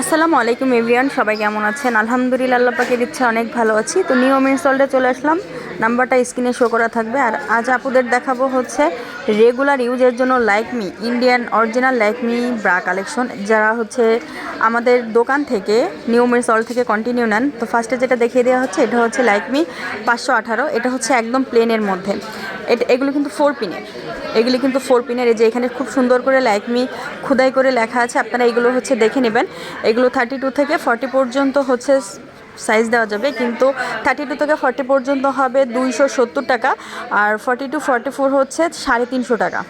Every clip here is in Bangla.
আসসালামু আলাইকুম এভরিয়ান সবাই কেমন আছেন? আলহামদুলিল্লাহ, আল্লাহ পাকে দিচ্ছে অনেক ভালো আছি। তো নিয়ম ইনস্টলটা চলে আসলাম। নাম্বারটা স্ক্রিনে শো করা থাকবে। আর আজ আপুদের দেখাবো হচ্ছে রেগুলার ইউজের জন্য Like Me Indian original Like Me bra collection যারা হচ্ছে আমাদের দোকান থেকে নিয়ম ইনস্টল থেকে কন্টিনিউ নেন। তো ফার্স্টে যেটা দেখিয়ে দেওয়া হচ্ছে, এটা হচ্ছে লাইকমি পাঁচশো আঠারো। এটা হচ্ছে একদম প্লেনের মধ্যে। এগুলো কিন্তু ফোর পিনের এগুলি কিন্তু ফোর পিনের এই যে এখানে খুব সুন্দর করে লাইকমি খুদাই করে লেখা আছে, আপনারা এগুলো হচ্ছে দেখে নেবেন। এগুলো থার্টি টু থেকে ফর্টি পর্যন্ত হচ্ছে সাইজ দেওয়া যাবে, কিন্তু থার্টি টু থেকে ফর্টি পর্যন্ত হবে দুইশো সত্তর টাকা, আর ফর্টি টু ফর্টি ফোর হচ্ছে সাড়ে তিনশো টাকা।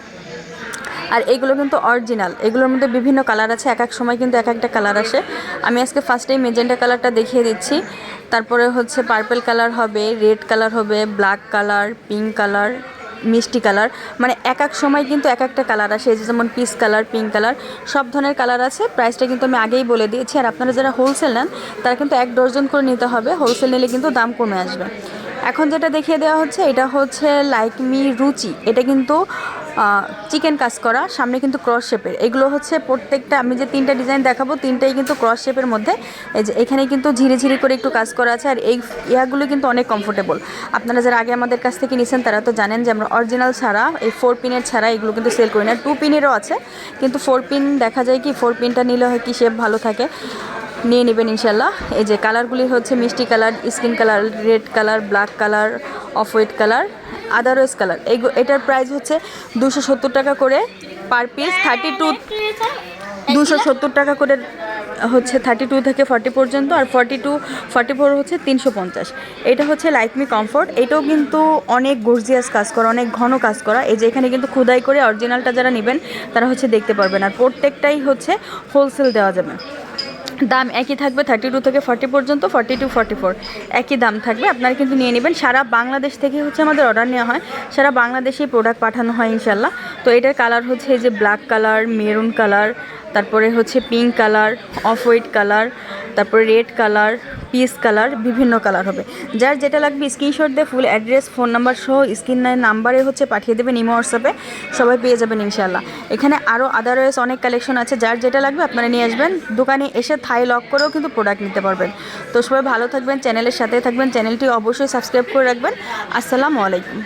আর এগুলো কিন্তু অরিজিনাল এগুলোর মধ্যে বিভিন্ন কালার আছে, এক এক সময় কিন্তু এক একটা কালার আসে। আমি আজকে ফার্স্টেই মেজেন্টা কালারটা দেখিয়ে দিচ্ছি। তারপরে হচ্ছে পার্পেল কালার হবে রেড কালার হবে ব্ল্যাক কালার পিঙ্ক কালার মিষ্টি কালার মানে এক এক সময় কিন্তু এক একটা কালার আসে যেমন পিস কালার পিঙ্ক কালার সব ধরনের কালার আছে। প্রাইসটা কিন্তু আমি আগেই বলে দিয়েছি। আর আপনারা যারা হোলসেল নেন, তারা কিন্তু এক ডজন করে নিতে হবে। হোলসেল নিলে কিন্তু দাম কমে আসবে। এখন যেটা দেখিয়ে দেওয়া হচ্ছে, এটা হচ্ছে লাইক মি রুচি। এটা কিন্তু চিকেন কাজ করা সামনে কিন্তু ক্রস শেপের এগুলো হচ্ছে প্রত্যেকটা, আমি যে তিনটা ডিজাইন দেখাবো, তিনটাই কিন্তু ক্রস শেপের মধ্যে। এই যে এখানে কিন্তু ঝিরি ঝিরি করে একটু কাজ করা আছে, আর এই ইয়াগুলো কিন্তু অনেক কমফোর্টেবল আপনারা যারা আগে আমাদের কাছ থেকে নিয়েছেন তারা তো জানেন যে আমরা অরিজিনাল ছাড়া, এই ফোর পিনের ছাড়া এগুলো কিন্তু সেল করি না। টু পিনেরও আছে, কিন্তু ফোর পিন দেখা যায় কি ফোর পিনটা নিলে হয় কি শেপ ভালো থাকে। নিয়ে নেবেন ইনশাল্লাহ এই যে কালারগুলি হচ্ছে মিষ্টি colour skin colour red colour black colour off white colour otherwise colour. এই এটার প্রাইস হচ্ছে দুশো সত্তর টাকা করে পার পিস থার্টি টু দুশো সত্তর টাকা করে, হচ্ছে থার্টি টু থেকে ফর্টি পর্যন্ত আর ফর্টি টু ফর্টি ফোর হচ্ছে তিনশো পঞ্চাশ। এটা হচ্ছে লাইকমি কমফোর্ট এটাও কিন্তু অনেক গর্জিয়াস কাজ করা, অনেক ঘন কাজ করা। এই যে এখানে কিন্তু খুদাই করে অরিজিনালটা যারা নেবেন, তারা হচ্ছে দেখতে পারবেন। আর প্রত্যেকটাই হচ্ছে হোলসেল দেওয়া যাবে। দাম একই থাকবে থার্টি টু থেকে ফর্টি পর্যন্ত ফর্টি টু ফর্টি ফোর একই দাম থাকবে। আপনারা কিন্তু নিয়ে নেবেন। সারা বাংলাদেশ থেকে হচ্ছে আমাদের অর্ডার নেওয়া হয়। সারা বাংলাদেশেই প্রোডাক্ট পাঠানো হয় ইনশাল্লাহ তো এটার কালার হচ্ছে এই যে ব্ল্যাক কালার, মেরুন কালার, তারপরে হচ্ছে pink colour off white colour, তারপরে রেড কালার, পিস কালার, বিভিন্ন কালার হবে। যার যেটা লাগবে স্ক্রিনশট দিয়ে ফুল অ্যাড্রেস, ফোন নাম্বার সহ স্ক্রিনের নাম্বারে হচ্ছে পাঠিয়ে দেবেন ইমো, হোয়াটসঅ্যাপে সবাই পেয়ে যাবেন ইনশাল্লাহ এখানে আরও আদারওয়াইজ অনেক কালেকশন আছে। যার যেটা লাগবে আপনারা নিয়ে আসবেন। দোকানে এসে থাই লক করেও কিন্তু প্রোডাক্ট নিতে পারবেন। তো সবাই ভালো থাকবেন চ্যানেলের সাথে থাকবেন। চ্যানেলটি অবশ্যই সাবস্ক্রাইব করে রাখবেন। আসসালামু আলাইকুম।